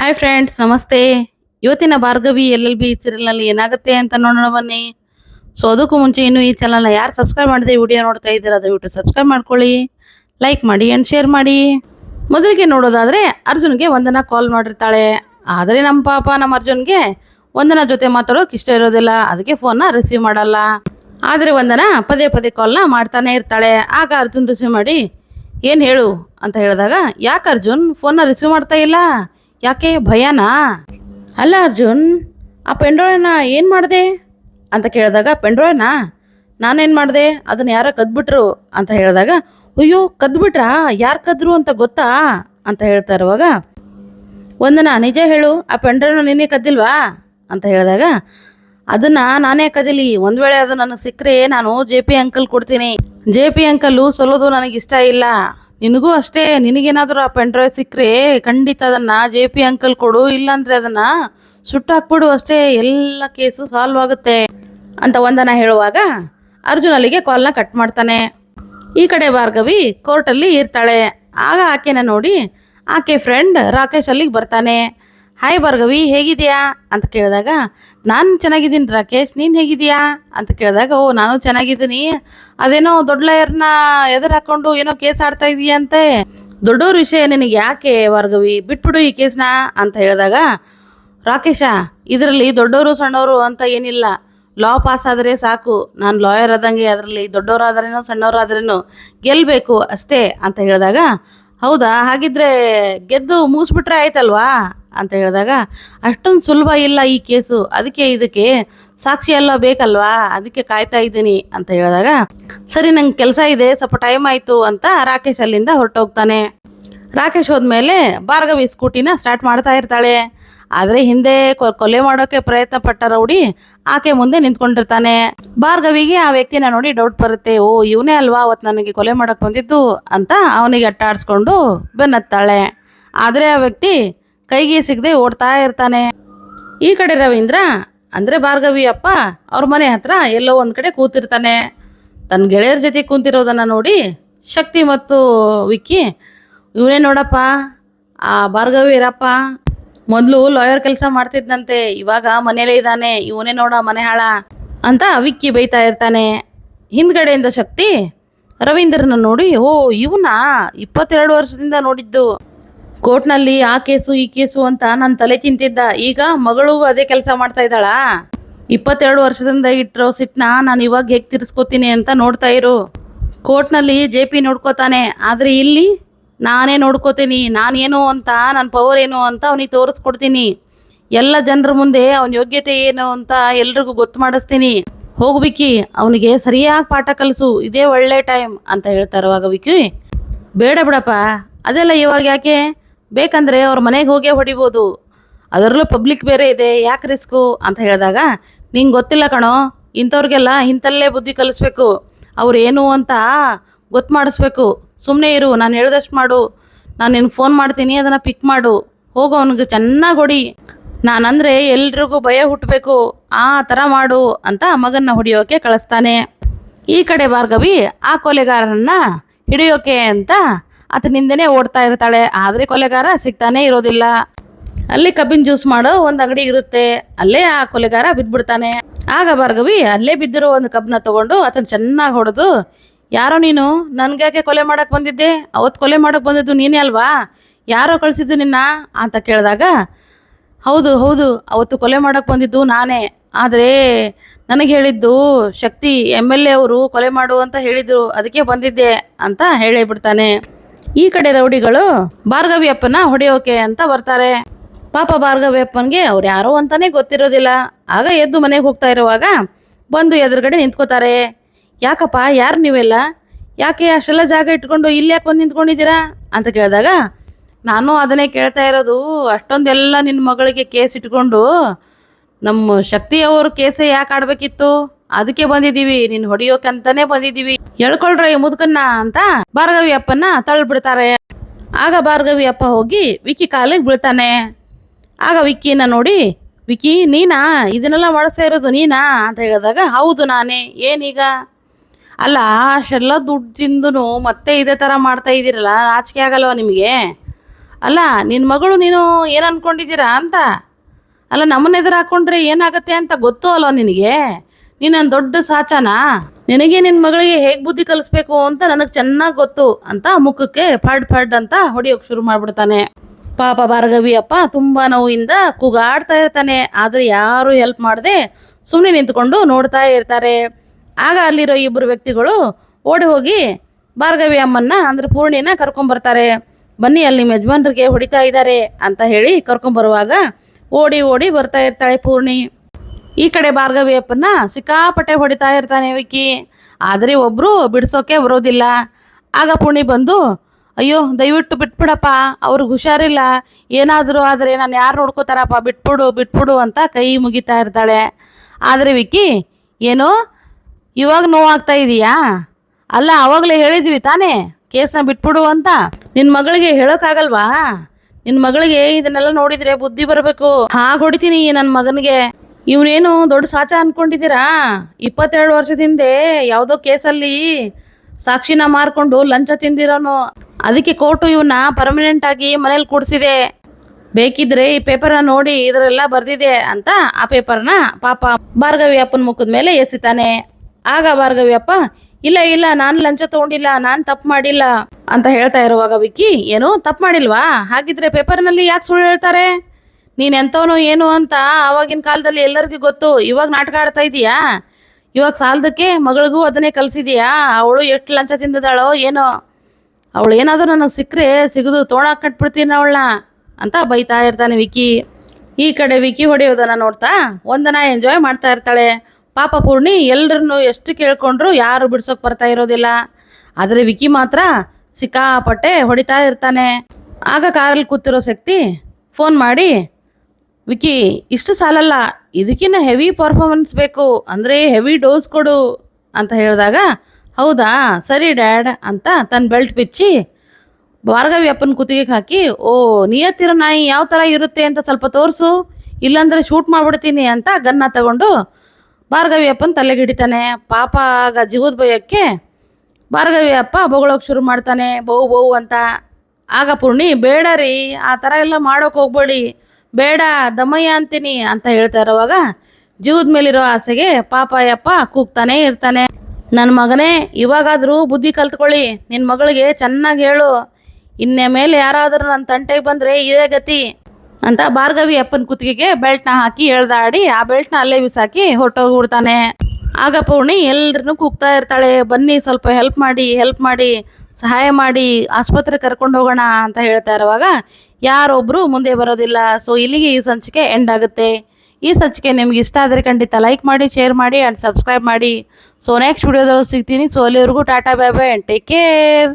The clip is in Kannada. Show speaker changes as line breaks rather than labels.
ಹಾಯ್ ಫ್ರೆಂಡ್ಸ್ ನಮಸ್ತೆ. ಇವತ್ತಿನ ಭಾರ್ಗವಿ ಎಲ್ ಎಲ್ ಬಿ ಸೀರಿಯಲ್ನಲ್ಲಿ ಏನಾಗುತ್ತೆ ಅಂತ ನೋಡೋಣ ಬನ್ನಿ. ಸೊ ಅದಕ್ಕೂ ಮುಂಚೆ ಇನ್ನು ಈ ಚಾನಲ್ನ ಯಾರು ಸಬ್ಸ್ಕ್ರೈಬ್ ಮಾಡಿದೆ ವಿಡಿಯೋ ನೋಡ್ತಾ ಇದ್ದೀರಾ, ದಯವಿಟ್ಟು ಸಬ್ಸ್ಕ್ರೈಬ್ ಮಾಡ್ಕೊಳ್ಳಿ. ಲೈಕ್ ಮಾಡಿ ಆ್ಯಂಡ್ ಶೇರ್ ಮಾಡಿ. ಮೊದಲಿಗೆ ನೋಡೋದಾದರೆ ಅರ್ಜುನ್ಗೆ ವಂದನ ಕಾಲ್ ಮಾಡಿರ್ತಾಳೆ. ಆದರೆ ನಮ್ಮ ಪಾಪ ನಮ್ಮ ಅರ್ಜುನ್ಗೆ ವಂದನ ಜೊತೆ ಮಾತಾಡೋಕೆ ಇಷ್ಟ ಇರೋದಿಲ್ಲ. ಅದಕ್ಕೆ ಫೋನ್ನ ರಿಸೀವ್ ಮಾಡಲ್ಲ. ಆದರೆ ವಂದನ ಪದೇ ಪದೇ ಕಾಲ್ನ ಮಾಡ್ತಾನೆ ಇರ್ತಾಳೆ. ಆಗ ಅರ್ಜುನ್ ರಿಸೀವ್ ಮಾಡಿ, ಏನು ಹೇಳು? ಅಂತ ಹೇಳಿದಾಗ, ಯಾಕೆ ಅರ್ಜುನ್? ಫೋನ್ನ ರಿಸೀವ್ ಮಾಡ್ತಾ ಇಲ್ಲ? ಯಾಕೆ ಭಯನಾ? ಅಲ್ಲ ಅರ್ಜುನ್, ಆ ಪೆಂಡ್ರಾಯ್ನ ಏನು ಮಾಡಿದೆ? ಅಂತ ಕೇಳಿದಾಗ, ಪೆಂಡ್ರಾಯ್ನ, ನಾನೇನು ಮಾಡಿದೆ? ಅದನ್ನು ಯಾರೋ ಕದ್ಬಿಟ್ರು ಅಂತ ಹೇಳಿದಾಗ, ಅಯ್ಯೋ, ಕದ್ಬಿಟ್ರಾ? ಯಾರು ಕದ್ರು ಅಂತ ಗೊತ್ತಾ? ಅಂತ ಹೇಳ್ತಾ ಇರುವಾಗ, ಒಂದನ ನಿಜ ಹೇಳು, ಆ ಪೆಂಡ್ರೋನ ನೀನೇ ಕದ್ದಿಲ್ವಾ? ಅಂತ ಹೇಳಿದಾಗ, ಅದನ್ನು ನಾನೇ ಕದಿಲಿ. ಒಂದು ವೇಳೆ ಅದು ನನಗೆ ಸಿಕ್ಕರೆ ನಾನು ಜೆ ಪಿ ಅಂಕಲ್ ಕೊಡ್ತೀನಿ. ಜೆ ಪಿ ಅಂಕಲ್ಲು ಸೊಲ್ಲೋದು ನನಗೆ ಇಷ್ಟ ಇಲ್ಲ. ನಿನಗೂ ಅಷ್ಟೇ, ನಿನಗೇನಾದರೂ ಆ ಪೆಂಡ್ರೈವ್ ಸಿಕ್ಕರೆ ಖಂಡಿತ ಅದನ್ನು ಜೆ ಪಿ ಅಂಕಲ್ ಕೊಡು, ಇಲ್ಲಾಂದರೆ ಅದನ್ನು ಸುಟ್ಟಾಕ್ಬಿಡು ಅಷ್ಟೇ, ಎಲ್ಲ ಕೇಸು ಸಾಲ್ವ್ ಆಗುತ್ತೆ ಅಂತ ಒಂದನ ಹೇಳುವಾಗ ಅರ್ಜುನ್ ಅಲ್ಲಿಗೆ ಕಾಲ್ನ ಕಟ್ ಮಾಡ್ತಾನೆ. ಈ ಕಡೆ ಭಾರ್ಗವಿ ಕೋರ್ಟಲ್ಲಿ ಇರ್ತಾಳೆ. ಆಗ ಆಕೆನ ನೋಡಿ ಆಕೆ ಫ್ರೆಂಡ್ ರಾಕೇಶ್ ಅಲ್ಲಿಗೆ ಬರ್ತಾನೆ. ಹಾಯ್ ಭಾರ್ಗವಿ ಹೇಗಿದೆಯಾ? ಅಂತ ಕೇಳಿದಾಗ, ನಾನು ಚೆನ್ನಾಗಿದ್ದೀನಿ ರಾಕೇಶ್, ನೀನು ಹೇಗಿದೆಯಾ? ಅಂತ ಕೇಳಿದಾಗ, ಓ, ನಾನು ಚೆನ್ನಾಗಿದ್ದೀನಿ. ಅದೇನೋ ದೊಡ್ಡ ಲಾಯರ್ನ ಎದುರು ಹಾಕೊಂಡು ಏನೋ ಕೇಸ್ ಆಡ್ತಾ ಇದೀಯಂತೆ ದೊಡ್ಡವ್ರ ವಿಷಯ ನಿನಗೆ ಯಾಕೆ ಭಾರ್ಗವಿ ಬಿಟ್ಬಿಡು ಈ ಕೇಸ್ನ, ಅಂತ ಹೇಳಿದಾಗ, ರಾಕೇಶ, ಇದರಲ್ಲಿ ದೊಡ್ಡವರು ಸಣ್ಣವರು ಅಂತ ಏನಿಲ್ಲ. ಲಾ ಪಾಸ್ ಆದರೆ ಸಾಕು. ನಾನು ಲಾಯರ್ ಆದಂಗೆ ಅದರಲ್ಲಿ ದೊಡ್ಡವರಾದ್ರೇನೋ, ಸಣ್ಣವರಾದ್ರೇನು ಗೆಲ್ಲಬೇಕು ಅಷ್ಟೇ, ಅಂತ ಹೇಳಿದಾಗ, ಹೌದಾ? ಹಾಗಿದ್ರೆ ಗೆದ್ದು ಮುಗಿಸ್ಬಿಟ್ರೆ ಆಯ್ತಲ್ವಾ? ಅಂತ ಹೇಳಿದಾಗ, ಅಷ್ಟೊಂದು ಸುಲಭ ಇಲ್ಲ ಈ ಕೇಸು. ಅದಕ್ಕೆ ಇದಕ್ಕೆ ಸಾಕ್ಷಿ ಎಲ್ಲ ಬೇಕಲ್ವಾ? ಅದಕ್ಕೆ ಕಾಯ್ತಾ ಇದ್ದೀನಿ ಅಂತ ಹೇಳಿದಾಗ, ಸರಿ ನಂಗೆ ಕೆಲಸ ಇದೆ, ಸ್ವಲ್ಪ ಟೈಮ್ ಆಯಿತು ಅಂತ ರಾಕೇಶ್ ಅಲ್ಲಿಂದ ಹೊರಟೋಗ್ತಾನೆ. ರಾಕೇಶ್ ಹೋದ್ಮೇಲೆ ಭಾರ್ಗವಿ ಸ್ಕೂಟಿನ ಸ್ಟಾರ್ಟ್ ಮಾಡ್ತಾ ಇರ್ತಾಳೆ. ಆದರೆ ಹಿಂದೆ ಕೊಲೆ ಮಾಡೋಕ್ಕೆ ಪ್ರಯತ್ನ ಪಟ್ಟ ರೌಡಿ ಆಕೆ ಮುಂದೆ ನಿಂತ್ಕೊಂಡಿರ್ತಾನೆ. ಭಾರ್ಗವಿಗೆ ಆ ವ್ಯಕ್ತಿನ ನೋಡಿ ಡೌಟ್ ಬರುತ್ತೆ. ಓ, ಇವನೇ ಅಲ್ವಾ ಅವತ್ತು ನನಗೆ ಕೊಲೆ ಮಾಡೋಕೆ ಬಂದಿದ್ದು ಅಂತ ಅವನಿಗೆ ಅಟ್ಟಾಡಿಸ್ಕೊಂಡು ಬೆನ್ನತ್ತಾಳೆ. ಆದರೆ ಆ ವ್ಯಕ್ತಿ ಕೈಗೆ ಸಿಗದೆ ಓಡ್ತಾ ಇರ್ತಾನೆ. ಈ ಕಡೆ ರವೀಂದ್ರ, ಅಂದರೆ ಭಾರ್ಗವಿ ಅಪ್ಪ ಅವ್ರ ಮನೆ ಹತ್ರ ಎಲ್ಲೋ ಒಂದು ಕಡೆ ಕೂತಿರ್ತಾನೆ. ತನ್ನ ಗೆಳೆಯರ ಜೊತೆ ಕೂತಿರೋದನ್ನ ನೋಡಿ ಶಕ್ತಿ ಮತ್ತು ವಿಕ್ಕಿ, ಇವನೇ ನೋಡಪ್ಪ, ಆ ಭಾರ್ಗವಿ ಇರಪ್ಪ. ಮೊದಲು ಲಾಯರ್ ಕೆಲಸ ಮಾಡ್ತಿದ್ದಂತೆ ಇವಾಗ ಮನೆಯಲ್ಲೇ ಇದ್ದಾನೆ, ಇವನೇ ನೋಡ ಮನೆ ಹಾಳ ಅಂತ ವಿಕ್ಕಿ ಬೈತಾ ಇರ್ತಾನೆ. ಹಿಂದ್ಗಡೆಯಿಂದ ಶಕ್ತಿ ರವೀಂದ್ರನ ನೋಡಿ, ಓ, ಇವನ ಇಪ್ಪತ್ತೆರಡು ವರ್ಷದಿಂದ ನೋಡಿದ್ದು. ಕೋರ್ಟ್ನಲ್ಲಿ ಆ ಕೇಸು ಈ ಕೇಸು ಅಂತ ನನ್ನ ತಲೆ ತಿಂತಿದ್ದ ಈಗ ಮಗಳು ಅದೇ ಕೆಲಸ ಮಾಡ್ತಾ ಇದ್ದಾಳ. ಇಪ್ಪತ್ತೆರಡು ವರ್ಷದಿಂದ ಇಟ್ಟಿರೋ ಸಿಟ್ನ ನಾನು ಇವಾಗ ಹೇಗೆ ತಿರ್ಸ್ಕೊತೀನಿ ಅಂತ ನೋಡ್ತಾ ಇರು. ಕೋರ್ಟ್ನಲ್ಲಿ ಜೆ ಪಿ ನೋಡ್ಕೋತಾನೆ. ಆದರೆ ಇಲ್ಲಿ ನಾನೇ ನೋಡ್ಕೋತೀನಿ. ನಾನೇನು ಅಂತ ನನ್ನ ಪವರ್ ಏನು ಅಂತ ಅವನಿಗೆ ತೋರಿಸ್ಕೊಡ್ತೀನಿ. ಎಲ್ಲ ಜನರ ಮುಂದೆ ಅವನ ಯೋಗ್ಯತೆ ಏನು ಅಂತ ಎಲ್ರಿಗೂ ಗೊತ್ತು ಮಾಡಿಸ್ತೀನಿ. ಹೋಗು ವಿಕ್ಕಿ, ಅವನಿಗೆ ಸರಿಯಾಗಿ ಪಾಠ ಕಲಿಸು. ಇದೇ ಒಳ್ಳೆ ಟೈಮ್ ಅಂತ ಹೇಳ್ತಾ ಇರುವಾಗ ವಿಕ್ಕಿ, ಬೇಡ ಬಿಡಪ್ಪ. ಅದೆಲ್ಲ ಇವಾಗ ಯಾಕೆ? ಬೇಕಂದ್ರೆ ಅವ್ರ ಮನೆಗೆ ಹೋಗೇ ಹೊಡಿಬೋದು. ಅದರಲ್ಲೂ ಪಬ್ಲಿಕ್ ಬೇರೆ ಇದೆ, ಯಾಕೆ ರಿಸ್ಕು ಅಂತ ಹೇಳಿದಾಗ, ನಿಂಗೆ ಗೊತ್ತಿಲ್ಲ ಕಣೋ, ಇಂಥವ್ರಿಗೆಲ್ಲ ಇಂಥಲ್ಲೇ ಬುದ್ಧಿ ಕಲಿಸ್ಬೇಕು. ಅವ್ರು ಏನು ಅಂತ ಗೊತ್ತು ಮಾಡಿಸ್ಬೇಕು. ಸುಮ್ಮನೆ ಇರು, ನಾನು ಹೇಳ್ದಷ್ಟು ಮಾಡು. ನಾನು ನಿನ್ಗೆ ಫೋನ್ ಮಾಡ್ತೀನಿ, ಅದನ್ನು ಪಿಕ್ ಮಾಡು. ಹೋಗು ಅವನಿಗೆ, ಚೆನ್ನಾಗಿ ಹೊಡಿ. ನಾನಂದರೆ ಎಲ್ರಿಗೂ ಭಯ ಹುಟ್ಟಬೇಕು ಆ ಥರ ಮಾಡು ಅಂತ ಮಗನ್ನ ಹೊಡಿಯೋಕೆ ಕಳಿಸ್ತಾನೆ. ಈ ಕಡೆ ಭಾರ್ಗವಿ, ಆ ಕೊಲೆಗಾರನನ್ನ ಹಿಡಿಯೋಕೆ ಅಂತ ಆತನಿಂದನೇ ಓಡ್ತಾ ಇರ್ತಾಳೆ, ಆದರೆ ಕೊಲೆಗಾರ ಸಿಗ್ತಾನೆ ಇರೋದಿಲ್ಲ. ಅಲ್ಲಿ ಕಬ್ಬಿನ ಜ್ಯೂಸ್ ಮಾಡೋ ಒಂದು ಅಂಗಡಿ ಇರುತ್ತೆ, ಅಲ್ಲೇ ಆ ಕೊಲೆಗಾರ ಬಿದ್ದ್ಬಿಡ್ತಾನೆ ಆಗ ಭಾರ್ಗವಿ ಅಲ್ಲೇ ಬಿದ್ದಿರೋ ಒಂದು ಕಬ್ಬನ್ನ ತಗೊಂಡು ಆತನ ಚೆನ್ನಾಗಿ ಹೊಡೆದು, ಯಾರೋ ನೀನು? ನನ್ಗೆ ಯಾಕೆ ಕೊಲೆ ಮಾಡಕ್ಕೆ ಬಂದಿದ್ದೆ? ಅವತ್ತು ಕೊಲೆ ಮಾಡಕ್ಕೆ ಬಂದಿದ್ದು ನೀನೇ ಅಲ್ವಾ? ಯಾರೋ ಕಳಿಸಿದ್ದು ನಿನ್ನ? ಅಂತ ಕೇಳಿದಾಗ, ಹೌದು ಹೌದು, ಅವತ್ತು ಕೊಲೆ ಮಾಡಕ್ಕೆ ಬಂದಿದ್ದು ನಾನೇ. ಆದರೆ ನನಗೆ ಹೇಳಿದ್ದು ಶಕ್ತಿ ಎಂ ಎಲ್ ಎ ಅವರು ಕೊಲೆ ಮಾಡು ಅಂತ ಹೇಳಿದ್ರು, ಅದಕ್ಕೆ ಬಂದಿದ್ದೆ, ಅಂತ ಹೇಳೇ ಬಿಡ್ತಾನೆ. ಈ ಕಡೆ ರೌಡಿಗಳು ಭಾರ್ಗವ್ಯಪ್ಪನ ಹೊಡೆಯೋಕೆ ಅಂತ ಬರ್ತಾರೆ. ಪಾಪ ಭಾರ್ಗವಿ ಅಪ್ಪನಿಗೆ ಅವ್ರು ಯಾರೋ ಅಂತಾನೆ ಗೊತ್ತಿರೋದಿಲ್ಲ. ಆಗ ಎದ್ದು ಮನೆಗೆ ಹೋಗ್ತಾ ಇರುವಾಗ ಬಂದು ಎದುರುಗಡೆ ನಿಂತ್ಕೋತಾರೆ. ಯಾಕಪ್ಪ, ಯಾರು ನೀವೆಲ್ಲ? ಯಾಕೆ ಅಷ್ಟೆಲ್ಲ ಜಾಗ ಇಟ್ಕೊಂಡು ಇಲ್ಲಿ ಯಾಕೆ ಬಂದು ನಿಂತ್ಕೊಂಡಿದ್ದೀರಾ? ಅಂತ ಕೇಳಿದಾಗ, ನಾನು ಅದನ್ನೇ ಕೇಳ್ತಾ ಇರೋದು, ಅಷ್ಟೊಂದೆಲ್ಲ ನಿನ್ನ ಮಗಳಿಗೆ ಕೇಸ್ ಇಟ್ಕೊಂಡು ನಮ್ಮ ಶಕ್ತಿ ಅವ್ರ ಕೇಸೇ ಯಾಕೆ ಆಡ್ಬೇಕಿತ್ತು? ಅದಕ್ಕೆ ಬಂದಿದ್ದೀವಿ ನಿನ್ನ ಹೊಡಿಯೋಕಂತಾನೆ ಬಂದಿದ್ದೀವಿ. ಹೇಳ್ಕೊಳ್ರಿ ಮುದುಕನ್ನ ಅಂತ ಭಾರ್ಗವಿ ಅಪ್ಪನ ತಳ್ಳಿಬಿಡ್ತಾರೆ ಆಗ ಭಾರ್ಗವಿ ಅಪ್ಪ ಹೋಗಿ ವಿಕಿ ಕಾಲಿಗೆ ಬೀಳ್ತಾನೆ. ಆಗ ವಿಕ್ಕಿನ ನೋಡಿ ವಿಕಿ ನೀನಾ? ಇದನ್ನೆಲ್ಲ ಮಾಡಿಸ್ತಾ ಇರೋದು ನೀನಾ? ಅಂತ ಹೇಳಿದಾಗ, ಹೌದು ನಾನೇ. ಏನೀಗ? ಅಲ್ಲ, ಅಷ್ಟೆಲ್ಲ ದುಡ್ಡು ತಿಂದು ಮತ್ತೆ ಇದೇ ಥರ ಮಾಡ್ತಾ ಇದ್ದೀರಲ್ಲ, ನಾಚಿಕೆ ಆಗಲ್ವ ನಿಮಗೆ? ಅಲ್ಲ ನಿನ್ನ ಮಗಳು ನೀನು ಏನು ಅಂದ್ಕೊಂಡಿದ್ದೀರಾ ಅಂತ ಅಲ್ಲ, ನಮ್ಮನ್ನ ಎದುರು ಹಾಕೊಂಡ್ರೆ ಏನಾಗತ್ತೆ ಅಂತ ಗೊತ್ತು ಅಲ್ವ ನಿನಗೆ? ನೀನೊಂದು ದೊಡ್ಡ ಸಾಚನಾ? ನಿನಗೆ ನಿನ್ನ ಮಗಳಿಗೆ ಹೇಗೆ ಬುದ್ಧಿ ಕಲಿಸ್ಬೇಕು ಅಂತ ನನಗೆ ಚೆನ್ನಾಗಿ ಗೊತ್ತು ಅಂತ ಮುಖಕ್ಕೆ ಫಡ್ ಫಡ್ ಅಂತ ಹೊಡಿಯೋಕೆ ಶುರು ಮಾಡ್ಬಿಡ್ತಾನೆ. ಪಾಪ ಭಾರ್ಗವಿ ಅಪ್ಪ ತುಂಬ ನೋವಿಂದ ಕೂಗಾಡ್ತಾ ಇರ್ತಾನೆ. ಆದರೆ ಯಾರು ಹೆಲ್ಪ್ ಮಾಡದೆ ಸುಮ್ಮನೆ ನಿಂತ್ಕೊಂಡು ನೋಡ್ತಾ ಇರ್ತಾರೆ. ಆಗ ಅಲ್ಲಿರೋ ಇಬ್ಬರು ವ್ಯಕ್ತಿಗಳು ಓಡಿ ಹೋಗಿ ಭಾರ್ಗವಿ ಅಮ್ಮನ್ನ, ಅಂದ್ರೆ ಪೂರ್ಣಿನ ಕರ್ಕೊಂಬರ್ತಾರೆ. ಬನ್ನಿ ಅಲ್ಲಿ ಯಜಮಾನ್ರಿಗೆ ಹೊಡಿತಾ ಇದ್ದಾರೆ ಅಂತ ಹೇಳಿ ಕರ್ಕೊಂಬರುವಾಗ ಓಡಿ ಓಡಿ ಬರ್ತಾ ಇರ್ತಾಳೆ ಪೂರ್ಣಿ. ಈ ಕಡೆ ಭಾರ್ಗವಿ ಅಪ್ಪನ ಸಿಕ್ಕಾಪಟ್ಟೆ ಹೊಡಿತಾ ಇರ್ತಾನೆ ವಿಕ್ಕಿ. ಆದರೆ ಒಬ್ಬರು ಬಿಡಿಸೋಕೆ ಬರೋದಿಲ್ಲ. ಆಗ ಪುಣಿ ಬಂದು, ಅಯ್ಯೋ, ದಯವಿಟ್ಟು ಬಿಟ್ಬಿಡಪ್ಪ, ಅವ್ರಿಗೆ ಹುಷಾರಿಲ್ಲ. ಏನಾದರೂ ಆದರೆ ನಾನು ಯಾರು ನೋಡ್ಕೋತಾರಪ್ಪ, ಬಿಟ್ಬಿಡು ಬಿಟ್ಬಿಡು ಅಂತ ಕೈ ಮುಗಿತಾ ಇರ್ತಾಳೆ. ಆದರೆ ವಿಕ್ಕಿ, ಏನು, ಇವಾಗ ನೋವಾಗ್ತಾ ಇದೀಯಾ? ಅಲ್ಲ, ಅವಾಗಲೇ ಹೇಳಿದ್ವಿ ತಾನೇ ಕೇಸನ್ನ ಬಿಟ್ಬಿಡು ಅಂತ. ನಿನ್ನ ಮಗಳಿಗೆ ಹೇಳೋಕ್ಕಾಗಲ್ವಾ? ನಿನ್ನ ಮಗಳಿಗೆ ಇದನ್ನೆಲ್ಲ ನೋಡಿದ್ರೆ ಬುದ್ಧಿ ಬರಬೇಕು. ಹಾಗೆ ಹೊಡಿತೀನಿ ನನ್ನ ಮಗನಿಗೆ. ಇವನೇನು ದೊಡ್ಡ ಸಾಚ ಅನ್ಕೊಂಡಿದ್ದೀರಾ? ಇಪ್ಪತ್ತೆರಡು ವರ್ಷದ ಹಿಂದೆ ಯಾವುದೋ ಕೇಸಲ್ಲಿ ಸಾಕ್ಷಿನ ಮಾರ್ಕೊಂಡು ಲಂಚ ತಿಂದಿರೋನು. ಅದಕ್ಕೆ ಕೋರ್ಟು ಇವನ್ನ ಪರ್ಮನೆಂಟ್ ಆಗಿ ಮನೇಲಿ ಕೂಡಿಸಿದೆ. ಬೇಕಿದ್ರೆ ಈ ಪೇಪರ್ನ ನೋಡಿ ಇದರೆಲ್ಲ ಬರ್ದಿದೆ ಅಂತ ಆ ಪೇಪರ್ನ ಪಾಪ ಭಾರ್ಗವಿ ಅಪ್ಪನ ಮುಖದ ಮೇಲೆ ಎಸಿತಾನೆ. ಆಗ ಭಾರ್ಗವಿ ಅಪ್ಪ ಇಲ್ಲ ಇಲ್ಲ, ನಾನು ಲಂಚ ತಗೊಂಡಿಲ್ಲ, ನಾನು ತಪ್ಪು ಮಾಡಿಲ್ಲ ಅಂತ ಹೇಳ್ತಾ ಇರುವಾಗ ವಿಕ್ಕಿ, ಏನು, ತಪ್ಪು ಮಾಡಿಲ್ವಾ? ಹಾಗಿದ್ರೆ ಪೇಪರ್ನಲ್ಲಿ ಯಾಕೆ ಸುಳ್ಳು ಹೇಳ್ತಾರೆ? ನೀನು ಎಂಥವನು ಏನು ಅಂತ ಆವಾಗಿನ ಕಾಲದಲ್ಲಿ ಎಲ್ಲರಿಗೂ ಗೊತ್ತು. ಇವಾಗ ನಾಟಕ ಆಡ್ತಾ ಇದೀಯಾ? ಇವಾಗ ಸಾಲದಕ್ಕೆ ಮಗಳಿಗೂ ಅದನ್ನೇ ಕಲಿಸಿದೀಯಾ? ಅವಳು ಎಷ್ಟು ಲಂಚ ತಿಂದಿದ್ದಾಳೋ ಏನೋ? ಅವಳು ಏನಾದರೂ ನನಗೆ ಸಿಕ್ಕರೆ ಸಿಗದು ತೋಣ ಕಟ್ಬಿಡ್ತೀನಿ ಅವಳನ್ನ ಅಂತ ಬೈತಾ ಇರ್ತಾನೆ ವಿಕ್ಕಿ. ಈ ಕಡೆ ವಿಕ್ಕಿ ಹೊಡೆಯೋದನ್ನ ನೋಡ್ತಾ ಒಂದನ ಎಂಜಾಯ್ ಮಾಡ್ತಾ ಇರ್ತಾಳೆ. ಪಾಪ ಪೂರ್ಣಿ ಎಲ್ಲರನ್ನು ಎಷ್ಟು ಕೇಳ್ಕೊಂಡ್ರು ಯಾರು ಬಿಡ್ಸೋಕೆ ಬರ್ತಾ ಇರೋದಿಲ್ಲ. ಆದರೆ ವಿಕಿ ಮಾತ್ರ ಸಿಕ್ಕಾಪಟ್ಟೆ ಹೊಡಿತಾ ಇರ್ತಾನೆ. ಆಗ ಕಾರಲ್ಲಿ ಕೂತಿರೋ ಶಕ್ತಿ ಫೋನ್ ಮಾಡಿ, ವಿಕಿ, ಇಷ್ಟು ಸಾಲಲ್ಲ, ಇದಕ್ಕಿನ್ನ ಹೆವಿ ಪರ್ಫಾರ್ಮೆನ್ಸ್ ಬೇಕು, ಅಂದರೆ ಹೆವಿ ಡೋಸ್ ಕೊಡು, ಅಂತ ಹೇಳಿದಾಗ, ಹೌದಾ, ಸರಿ ಡ್ಯಾಡ್, ಅಂತ ತನ್ನ ಬೆಲ್ಟ್ ಬಿಚ್ಚಿ ಭಾರ್ಗವಿ ಅಪ್ಪನ ಕುತ್ತಿಗೆಗೆ ಹಾಕಿ, ಓ, ನಿಯತ್ತಿರೋ ನಾಯಿ ಯಾವ ಥರ ಇರುತ್ತೆ ಅಂತ ಸ್ವಲ್ಪ ತೋರಿಸು, ಇಲ್ಲಾಂದರೆ ಶೂಟ್ ಮಾಡಿಬಿಡ್ತೀನಿ, ಅಂತ ಗನ್ನ ತಗೊಂಡು ಭಾರ್ಗವಿ ಅಪ್ಪನ ತಲೆಗೆ ಹಿಡಿತಾನೆ. ಪಾಪ ಆಗ ಜೀವದ ಭಯಕ್ಕೆ ಭಾರ್ಗವಿ ಅಪ್ಪ ಬೊಗಳೋಕೆ ಶುರು ಮಾಡ್ತಾನೆ. ಬೋ ಬೋ ಅಂತ. ಆಗ ಪೂರ್ಣಿ, ಬೇಡ ರೀ, ಆ ಥರ ಎಲ್ಲ ಮಾಡೋಕೆ ಹೋಗ್ಬೇಡಿ. ಬೇಡ, ದಮಯ್ಯ ಅಂತೀನಿ ಅಂತ ಹೇಳ್ತಾ ಇರೋವಾಗ ಜೀವದ ಮೇಲಿರೋ ಆಸೆಗೆ ಪಾಪ ಯಪ್ಪ ಕೂಗ್ತಾನೆ ಇರ್ತಾನೆ. ನನ್ನ ಮಗನೇ, ಇವಾಗಾದರೂ ಬುದ್ಧಿ ಕಲ್ತ್ಕೊಳ್ಳಿ. ನಿನ್ನ ಮಗಳಿಗೆ ಚೆನ್ನಾಗಿ ಹೇಳು. ಇನ್ನೇ ಮೇಲೆ ಯಾರಾದರೂ ನನ್ನ ತಂಟೆಗೆ ಬಂದರೆ ಇದೇ ಗತಿ. ಅಂತ ಭಾರ್ಗವಿ ಅಪ್ಪನ ಕುತ್ತಿಗೆಗೆ ಬೆಲ್ಟ್ನ ಹಾಕಿ ಎಳ್ದಾಡಿ ಆ ಬೆಲ್ಟ್ನ ಅಲ್ಲೇ ಬಿಸಾಕಿ ಹೊರಟೋಗ್ಬಿಡ್ತಾನೆ ಆಗ ಪೂರ್ಣಿ ಎಲ್ಲರನ್ನೂ ಕೂಗ್ತಾ ಇರ್ತಾಳೆ. ಬನ್ನಿ, ಸ್ವಲ್ಪ ಹೆಲ್ಪ್ ಮಾಡಿ ಹೆಲ್ಪ್ ಮಾಡಿ, ಸಹಾಯ ಮಾಡಿ ಆಸ್ಪತ್ರೆ ಕರ್ಕೊಂಡು ಹೋಗೋಣ ಅಂತ ಹೇಳ್ತಾ ಇರುವಾಗ ಯಾರೊಬ್ಬರು ಮುಂದೆ ಬರೋದಿಲ್ಲ. ಸೊ ಇಲ್ಲಿಗೆ ಈ ಸಂಚಿಕೆ ಎಂಡ್ ಆಗುತ್ತೆ. ಈ ಸಂಚಿಕೆ ನಿಮ್ಗೆ ಇಷ್ಟ ಆದರೆ ಖಂಡಿತ ಲೈಕ್ ಮಾಡಿ ಶೇರ್ ಮಾಡಿ ಆ್ಯಂಡ್ ಸಬ್ಸ್ಕ್ರೈಬ್ ಮಾಡಿ. ಸೊ ನೆಕ್ಸ್ಟ್ ವಿಡಿಯೋದಲ್ಲಿ ಸಿಗ್ತೀನಿ. ಸೊ ಅಲ್ಲಿವರೆಗೂ tata bye bye and take care